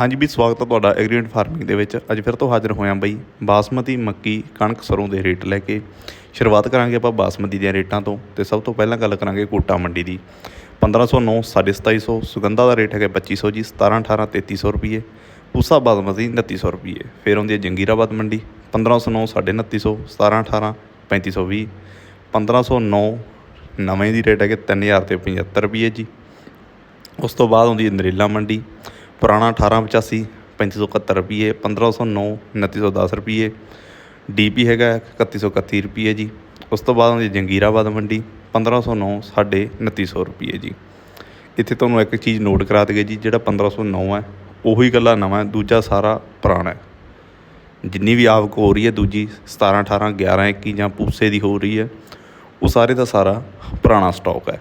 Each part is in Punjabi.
ਹਾਂਜੀ ਵੀ ਸਵਾਗਤ ਹੈ ਤੁਹਾਡਾ ਐਗਰੀਮੈਂਟ ਫਾਰਮਿੰਗ ਦੇ ਵਿੱਚ। ਅੱਜ ਫਿਰ ਤੋਂ ਹਾਜ਼ਰ ਹੋਇਆ ਬਈ ਬਾਸਮਤੀ, ਮੱਕੀ, ਕਣਕ ਸਰੋਂ ਦੇ ਰੇਟ ਲੈ ਕੇ ਸ਼ੁਰੂਆਤ ਕਰਾਂਗੇ ਆਪਾਂ ਬਾਸਮਤੀ ਦੀਆਂ ਰੇਟਾਂ ਤੋਂ ਤੇ ਸਭ ਤੋਂ ਪਹਿਲਾਂ ਗੱਲ ਕਰਾਂਗੇ ਕੋਟਾ ਮੰਡੀ ਦੀ। 1509 2750 ਸੁਗੰਧਾ ਦਾ ਰੇਟ ਹੈਗਾ 2500 ਜੀ 17 18 3300 ਰੁਪਏ ਪੂਸਾ ਬਾਸਮਤੀ 2900 ਰੁਪਏ ਫਿਰ ਆਉਂਦੀ ਹੈ ਜੰਗੀਰਾਬਾਦ ਮੰਡੀ 1509 2950 17 18 3520 1509 ਨਵੇਂ ਦੀ ਰੇਟ ਹੈਗੇ 3000 ਤੇ 75 ਰੁਪਏ ਜੀ। ਉਸ ਤੋਂ ਬਾਅਦ ਆਉਂਦੀ ਹੈ ਨਰੇਲਾ ਮੰਡੀ ਪੁਰਾਣਾ 1885 3571 ਰੁਪਏ 1509 2910 ਰੁਪਏ ਡੀਪੀ ਹੈਗਾ 3131 ਰੁਪਏ ਜੀ। ਉਸ ਤੋਂ ਬਾਅਦ ਆਉਂਦੀ ਹੈ ਜੰਗੀਰਾਬਾਦ ਮੰਡੀ 1509 ਸਾਢੇ 2900 ਰੁਪਏ ਜੀ। ਇੱਥੇ ਤੁਹਾਨੂੰ ਇੱਕ ਚੀਜ਼ ਨੋਟ ਕਰਾ ਦਈਏ ਜੀ, ਜਿਹੜਾ 1509 ਹੈ, ਉਹੀ ਗੱਲਾਂ ਨਵਾਂ ਦੂਜਾ ਸਾਰਾ ਪੁਰਾਣਾ ਹੈ। ਜਿੰਨੀ ਵੀ ਆਵਕ ਹੋ ਰਹੀ ਹੈ, ਦੂਜੀ 17 18 11 21 ਜਾਂ ਪੂਸੇ ਦੀ ਹੋ ਰਹੀ ਹੈ, ਉਹ ਸਾਰੇ ਦਾ ਸਾਰਾ ਪੁਰਾਣਾ ਸਟਾਕ ਹੈ।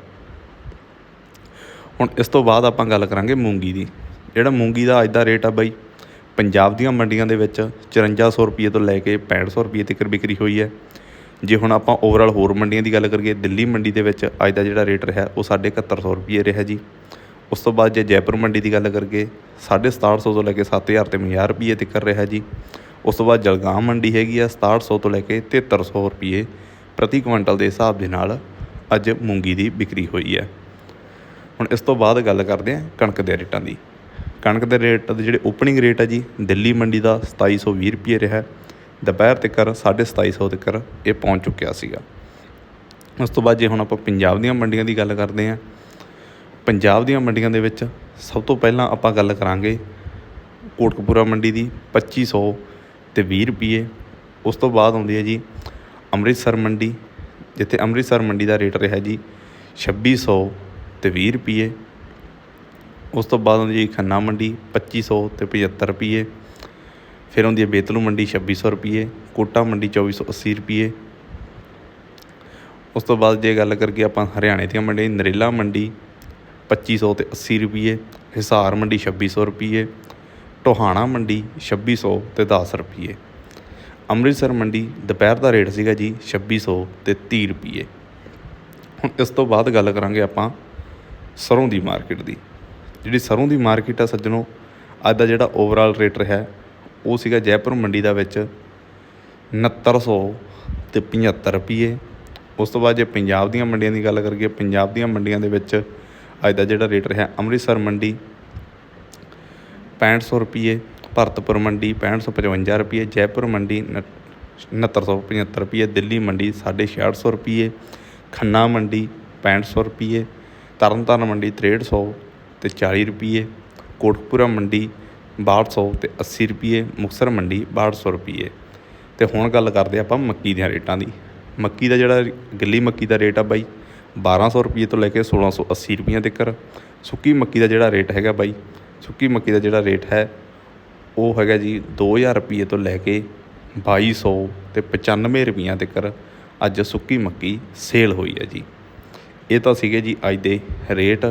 ਹੁਣ ਇਸ ਤੋਂ ਬਾਅਦ ਆਪਾਂ ਗੱਲ ਕਰਾਂਗੇ ਮੂੰਗੀ ਦੀ। ਜਿਹੜਾ ਮੂੰਗੀ ਦਾ ਅੱਜ ਦਾ ਰੇਟ ਆ ਬਾਈ, ਪੰਜਾਬ ਦੀਆਂ ਮੰਡੀਆਂ ਦੇ ਵਿੱਚ 5400 ਰੁਪਏ ਤੋਂ ਲੈ ਕੇ 6500 ਰੁਪਏ ਤੱਕ ਵਿਕਰੀ ਹੋਈ ਹੈ। ਜੇ ਹੁਣ ਆਪਾਂ ਓਵਰਆਲ ਹੋਰ ਮੰਡੀਆਂ ਦੀ ਗੱਲ ਕਰੀਏ, ਦਿੱਲੀ ਮੰਡੀ ਦੇ ਵਿੱਚ ਅੱਜ ਦਾ ਜਿਹੜਾ ਰੇਟ ਰਿਹਾ, ਉਹ 7150 ਰੁਪਏ ਰਿਹਾ ਜੀ। ਉਸ ਤੋਂ ਬਾਅਦ ਜੇ ਜੈਪੁਰ ਮੰਡੀ ਦੀ ਗੱਲ ਕਰੀਏ 6700 ਤੋਂ ਲੈ ਕੇ 7000 ਤੇ 1000 ਰੁਪਏ ਤੱਕ ਰਿਹਾ ਜੀ। ਉਸ ਤੋਂ ਬਾਅਦ ਜਲਗਾਮ ਮੰਡੀ ਹੈਗੀ ਆ 6700 ਤੋਂ ਲੈ ਕੇ 7300 ਰੁਪਏ ਪ੍ਰਤੀ ਕੁਇੰਟਲ ਦੇ ਹਿਸਾਬ ਦੇ ਨਾਲ ਅੱਜ ਮੂੰਗੀ ਦੀ ਵਿਕਰੀ ਹੋਈ ਹੈ। ਹੁਣ ਇਸ ਤੋਂ ਬਾਅਦ ਗੱਲ ਕਰਦੇ ਹਾਂ ਕਣਕ ਦੇ ਰੇਟਾਂ ਦੀ। ਕਣਕ ਦੇ ਰੇਟ ਦੇ ਜਿਹੜੇ ਓਪਨਿੰਗ ਰੇਟ ਹੈ ਜੀ, ਦਿੱਲੀ ਮੰਡੀ ਦਾ 2720 ਰੁਪਏ ਰਿਹਾ। ਦੁਪਹਿਰ ਤੱਕ 2750 ਤੱਕ ਇਹ ਪਹੁੰਚ ਚੁੱਕਿਆ ਸੀਗਾ। ਉਸ ਤੋਂ ਬਾਅਦ ਜੇ ਹੁਣ ਆਪਾਂ ਪੰਜਾਬ ਦੀਆਂ ਮੰਡੀਆਂ ਦੀ ਗੱਲ ਕਰਦੇ ਹਾਂ, ਪੰਜਾਬ ਦੀਆਂ ਮੰਡੀਆਂ ਦੇ ਵਿੱਚ ਸਭ ਤੋਂ ਪਹਿਲਾਂ ਆਪਾਂ ਗੱਲ ਕਰਾਂਗੇ ਕੋਟਕਪੂਰਾ ਮੰਡੀ ਦੀ 2500 ਤੇ 20 ਰੁਪਏ। ਉਸ ਤੋਂ ਬਾਅਦ ਆਉਂਦੀ ਹੈ ਜੀ ਅੰਮ੍ਰਿਤਸਰ ਮੰਡੀ, ਜਿੱਥੇ ਅੰਮ੍ਰਿਤਸਰ ਮੰਡੀ ਦਾ ਰੇਟ ਰਿਹਾ ਜੀ 2600 ਤੇ 20 ਰੁਪਏ। ਉਸ ਤੋਂ ਬਾਅਦ ਆਉਂਦੀ ਜੀ ਖੰਨਾ ਮੰਡੀ 2500 ਤੇ 75 ਰੁਪਈਏ। ਫਿਰ ਆਉਂਦੀ ਹੈ ਬੇਤਲੂ ਮੰਡੀ ਛੱਬੀ ਸੌ ਰੁਪਈਏ, ਕੋਟਾ ਮੰਡੀ ਚੌਵੀ ਸੌ ਅੱਸੀ ਰੁਪਈਏ। ਉਸ ਤੋਂ ਬਾਅਦ ਜੇ ਗੱਲ ਕਰੀਏ ਆਪਾਂ ਹਰਿਆਣੇ ਦੀਆਂ ਮੰਡੀਆਂ, ਨਰੇਲਾ ਮੰਡੀ 2500 ਤੇ 80 ਰੁਪਏ ਹਿਸਾਰ ਮੰਡੀ 2600 ਰੁਪਏ ਟੋਹਾਣਾ ਮੰਡੀ 2600 ਤੇ 10 ਰੁਪਏ ਅੰਮ੍ਰਿਤਸਰ ਮੰਡੀ ਦੁਪਹਿਰ ਦਾ ਰੇਟ ਸੀਗਾ ਜੀ 2600 ਤੇ 30 ਰੁਪਏ ਹੁਣ ਇਸ ਤੋਂ ਬਾਅਦ ਗੱਲ ਕਰਾਂਗੇ ਆਪਾਂ ਸਰੋਂ ਦੀ ਮਾਰਕੀਟ ਦੀ। ਜਿਹੜੀ ਸਰੋਂ ਦੀ ਮਾਰਕੀਟ ਆ ਸੱਜਣੋ, ਅੱਜ ਦਾ ਜਿਹੜਾ ਓਵਰਆਲ ਰੇਟ ਰਿਹਾ, ਉਹ ਸੀਗਾ ਜੈਪੁਰ ਮੰਡੀ ਦਾ ਵਿੱਚ 6900 ਤੇ 75 ਰੁਪਏ ਉਸ ਤੋਂ ਬਾਅਦ ਜੇ ਪੰਜਾਬ ਦੀਆਂ ਮੰਡੀਆਂ ਦੀ ਗੱਲ ਕਰੀਏ, ਪੰਜਾਬ ਦੀਆਂ ਮੰਡੀਆਂ ਦੇ ਵਿੱਚ ਅੱਜ ਦਾ ਜਿਹੜਾ ਰੇਟ ਰਿਹਾ ਅੰਮ੍ਰਿਤਸਰ ਮੰਡੀ 6500 ਰੁਪਏ ਭਰਤਪੁਰ ਮੰਡੀ 6555 ਰੁਪਏ ਜੈਪੁਰ ਮੰਡੀ ਨ- 6975 ਰੁਪਏ ਦਿੱਲੀ ਮੰਡੀ 6600 ਰੁਪਏ ਖੰਨਾ ਮੰਡੀ 6500 ਰੁਪਏ ਤਰਨਤਾਰਨ ਮੰਡੀ 6300 ਅਤੇ ਚਾਲੀ ਰੁਪਈਏ, ਕੋਟਕਪੂਰਾ ਮੰਡੀ ਬਾਹਠ ਸੌ ਅਤੇ ਅੱਸੀ ਰੁਪਈਏ, ਮੁਕਤਸਰ ਮੰਡੀ ਬਾਹਠ ਸੌ ਰੁਪਈਏ। ਅਤੇ ਹੁਣ ਗੱਲ ਕਰਦੇ ਆਪਾਂ ਮੱਕੀ ਦੀਆਂ ਰੇਟਾਂ ਦੀ। ਮੱਕੀ ਦਾ ਜਿਹੜਾ ਗਿੱਲੀ ਮੱਕੀ ਦਾ ਰੇਟ ਆ ਬਾਈ ਬਾਰ੍ਹਾਂ ਸੌ ਰੁਪਈਏ ਤੋਂ ਲੈ ਕੇ 1680 ਰੁਪਈਆਂ ਤੱਕ। ਸੁੱਕੀ ਮੱਕੀ ਦਾ ਜਿਹੜਾ ਰੇਟ ਹੈਗਾ ਬਾਈ, ਸੁੱਕੀ ਮੱਕੀ ਦਾ ਜਿਹੜਾ ਰੇਟ ਹੈ, ਉਹ ਹੈਗਾ ਜੀ ਦੋ ਹਜ਼ਾਰ ਰੁਪਈਏ ਤੋਂ ਲੈ ਕੇ ਬਾਈ ਸੌ ਅਤੇ ਪਚਾਨਵੇਂ ਰੁਪਈਆਂ ਤੱਕ। ਅੱਜ ਸੁੱਕੀ ਮੱਕੀ ਸੇਲ ਹੋਈ ਹੈ ਜੀ। ਇਹ ਤਾਂ ਸੀਗੇ ਜੀ ਅੱਜ ਦੇ ਰੇਟ।